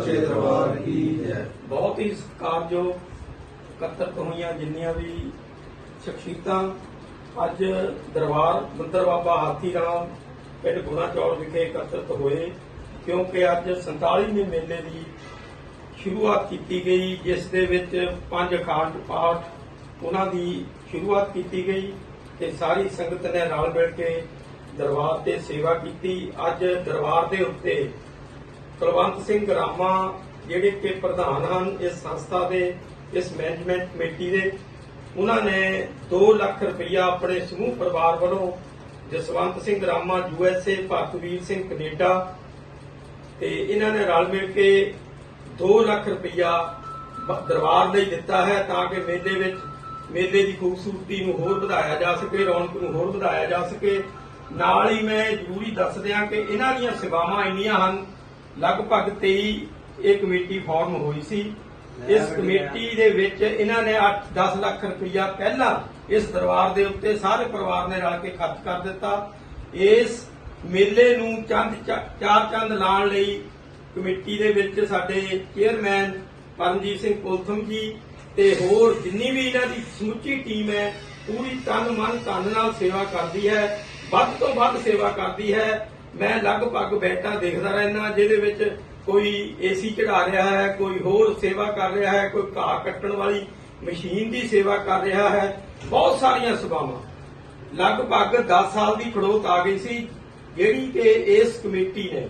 ਸੱਚੇ ਦਰਬਾਰ ਕੀ ਜੈ ਬਹੁਤ ਹੀ ਸਤਿਕਾਰਯੋਗ ਇਕੱਤਰਤ ਹੋਈਆਂ ਜਿੰਨੀਆਂ ਵੀ ਸ਼ਖਸੀਅਤਾਂ ਅੱਜ ਦਰਬਾਰ ਮੰਦਰ ਬਾਬਾ ਹਾਥੀ ਰਾਮ ਪਿੰਡ ਗੁਣਾ ਚੌੜ ਵਿਖੇ ਇਕੱਤਰਤ ਹੋਏ, ਕਿਉਂਕਿ ਅੱਜ 47ਵੇਂ ਮੇਲੇ ਦੀ ਸ਼ੁਰੂਆਤ ਕੀਤੀ ਗਈ, ਜਿਸ ਦੇ ਵਿੱਚ ਪੰਜ ਅਖੰਡ ਪਾਠ ਉਹਨਾਂ ਦੀ ਸ਼ੁਰੂਆਤ ਕੀਤੀ ਗਈ ਤੇ ਸਾਰੀ ਸੰਗਤ ਨੇ ਨਾਲ ਮਿਲ ਕੇ ਦਰਬਾਰ ਤੇ ਸੇਵਾ ਕੀਤੀ। ਅੱਜ ਦਰਬਾਰ ਦੇ ਉੱਤੇ ਕੁਲਵੰਤ ਸਿੰਘ ਰਾਮਾ ਜਿਹੜੇ ਕਿ ਪ੍ਰਧਾਨ ਹਨ ਇਸ ਸੰਸਥਾ ਦੇ, ਇਸ ਮੈਨੇਜਮੈਂਟ ਕਮੇਟੀ ਦੇ, ਉਹਨਾਂ ਨੇ 2 ਲੱਖ ਰੁਪਇਆ ਆਪਣੇ ਸਮੂਹ ਪਰਿਵਾਰ ਵੱਲੋਂ ਜਸਵੰਤ ਸਿੰਘ ਰਾਮਾ ਯੂਐਸਏ ਭਗਤਵੀਰ ਸਿੰਘ ਕੈਨੇਡਾ ਤੇ ਇਹਨਾਂ ਨੇ ਰਲ ਮਿਲ ਕੇ 2 ਲੱਖ ਰੁਪਇਆ ਦਰਬਾਰ ਲਈ ਦਿੱਤਾ ਹੈ ਤਾਂ ਕਿ ਮੇਲੇ ਵਿੱਚ ਮੇਲੇ ਦੀ ਖੂਬਸੂਰਤੀ ਨੂੰ ਹੋਰ ਵਧਾਇਆ ਜਾ ਸਕੇ, ਰੌਣਕ ਨੂੰ ਹੋਰ ਵਧਾਇਆ ਜਾ ਸਕੇ। ਨਾਲ ਹੀ ਮੈਂ ਜ਼ਰੂਰੀ ਦੱਸ ਦਿਆਂ ਕਿ ਇਹਨਾਂ ਦੀਆਂ ਸੇਵਾਵਾਂ ਇੰਨੀਆਂ ਹਨ ਲਗਭਗ 23 ਇਹ ਕਮੇਟੀ ਫਾਰਮ ਹੋਈ ਸੀ। ਇਸ ਕਮੇਟੀ ਦੇ ਵਿੱਚ ਇਹਨਾਂ ਨੇ 8-10 ਲੱਖ ਰੁਪਇਆ ਪਹਿਲਾਂ ਇਸ ਦਰਬਾਰ ਦੇ ਉੱਤੇ ਸਾਰੇ ਪਰਿਵਾਰ ਨੇ ਰਲ ਕੇ ਖਰਚ ਕਰ ਦਿੱਤਾ। ਇਸ ਮੇਲੇ ਨੂੰ ਚੰਦ ਚਾਰ ਚੰਦ ਲਾਉਣ ਲਈ ਕਮੇਟੀ ਦੇ ਵਿੱਚ ਸਾਡੇ ਚੇਅਰਮੈਨ ਪਰਮਜੀਤ ਸਿੰਘ ਕੋਲਥਮ ਜੀ ਤੇ ਹੋਰ ਜਿੰਨੀ ਵੀ ਇਹਨਾਂ ਦੀ ਸਮੁੱਚੀ ਟੀਮ ਹੈ ਪੂਰੀ ਤਨ ਮਨ ਧਨ ਨਾਲ ਸੇਵਾ ਕਰਦੀ ਹੈ ਵੱਧ ਤੋਂ ਵੱਧ ਸੇਵਾ ਕਰਦੀ ਹੈ। ਮੈਂ ਲਗਭਗ ਬੈਠਾ ਦੇਖਦਾ ਰਹਿਣਾ ਜਿਹਦੇ ਵਿੱਚ ਕੋਈ ਏਸੀ ਚੜਾ ਰਿਹਾ ਹੈ, ਕੋਈ ਹੋਰ ਸੇਵਾ ਕਰ ਰਿਹਾ ਹੈ, ਕੋਈ ਘਾਹ ਕੱਟਣ ਵਾਲੀ ਮਸ਼ੀਨ ਦੀ ਸੇਵਾ ਕਰ ਰਿਹਾ ਹੈ, ਬਹੁਤ ਸਾਰੀਆਂ ਸੇਵਾਵਾਂ। ਲਗਭਗ 10 ਸਾਲ ਦੀ ਖੜੋਤ ਆ ਗਈ ਸੀ, ਜਿਹੜੀ ਕਿ ਇਸ ਕਮੇਟੀ ਨੇ।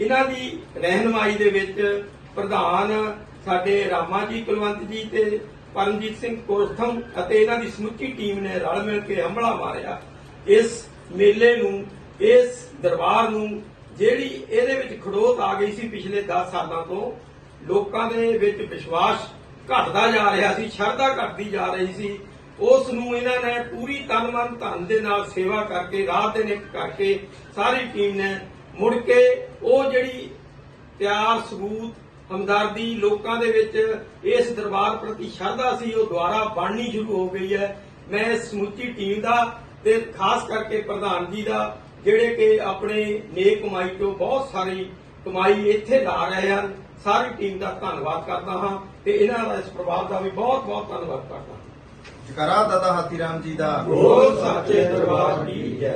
ਇਹਨਾਂ ਦੀ ਰਹਿਨਮਾਈ ਦੇ ਵਿੱਚ ਪ੍ਰਧਾਨ ਸਾਡੇ ਰਾਮਾ ਜੀ ਕੁਲਵੰਤ ਜੀ ਤੇ ਪਰਮਜੀਤ ਸਿੰਘ ਕੋਰਥਮ ਅਤੇ ਇਹਨਾਂ ਦੀ ਸਮੁੱਚੀ ਟੀਮ ਨੇ ਰਲ ਮਿਲ ਕੇ ਹਮਲਾ ਮਾਰਿਆ। ਇਸ ਮੇਲੇ ਨੂੰ, ਇਸ ਦਰਬਾਰ ਨੂੰ, ਜਿਹੜੀ ਇਹਦੇ ਵਿੱਚ ਖੜੋਤ ਆ ਗਈ ਸੀ ਪਿਛਲੇ 10 ਸਾਲਾਂ ਤੋਂ, ਲੋਕਾਂ ਦੇ ਵਿੱਚ ਵਿਸ਼ਵਾਸ ਘਟਦਾ ਜਾ ਰਿਹਾ ਸੀ, ਸ਼ਰਧਾ ਘਟਦੀ ਜਾ ਰਹੀ ਸੀ। ਉਸ ਨੂੰ ਇਹਨਾਂ ਨੇ ਪੂਰੀ ਤਨ ਮਨ ਧਨ ਦੇ ਨਾਲ ਸੇਵਾ ਕਰਕੇ ਰਾਤ ਦੇ ਇੱਕ ਕਰਕੇ ਸਾਰੀ ਟੀਮ ਨੇ ਮੁੜ ਕੇ ਉਹ ਜਿਹੜੀ ਪਿਆਰ, ਸਬੂਤ, ਹਮਦਰਦੀ ਲੋਕਾਂ ਦੇ ਵਿੱਚ ਇਸ ਦਰਬਾਰ ਪ੍ਰਤੀ ਸ਼ਰਧਾ ਸੀ, ਉਹ ਦੁਆਰਾ ਬਣਨੀ ਸ਼ੁਰੂ ਹੋ ਗਈ ਹੈ। ਮੈਂ ਸਮੁੱਚੀ ਟੀਮ ਦਾ ਤੇ ਖਾਸ ਕਰਕੇ ਪ੍ਰਧਾਨ ਜੀ ਦਾ ਜਿਹੜੇ ਕਿ ਆਪਣੇ ਨੇਕ ਕਮਾਈ ਤੋਂ ਬਹੁਤ ਸਾਰੀ ਕਮਾਈ ਇੱਥੇ ਲਾ ਰਹੇ ਹਨ। ਸਾਰੀ ਟੀਮ ਦਾ ਧੰਨਵਾਦ ਕਰਦਾ ਹਾਂ ਤੇ ਇਹਨਾਂ ਦਾ ਇਸ ਪ੍ਰਭਾਵ ਦਾ ਵੀ ਬਹੁਤ ਬਹੁਤ ਧੰਨਵਾਦ ਕਰਦਾ ਹਾਂ। ਜਕਰਾ ਦਾਦਾ ਹਾਥੀ ਰਾਮ ਜੀ ਦਾ ਬੋਲ ਸੱਚੇ ਦਰਬਾਰ ਕੀ ਜੈ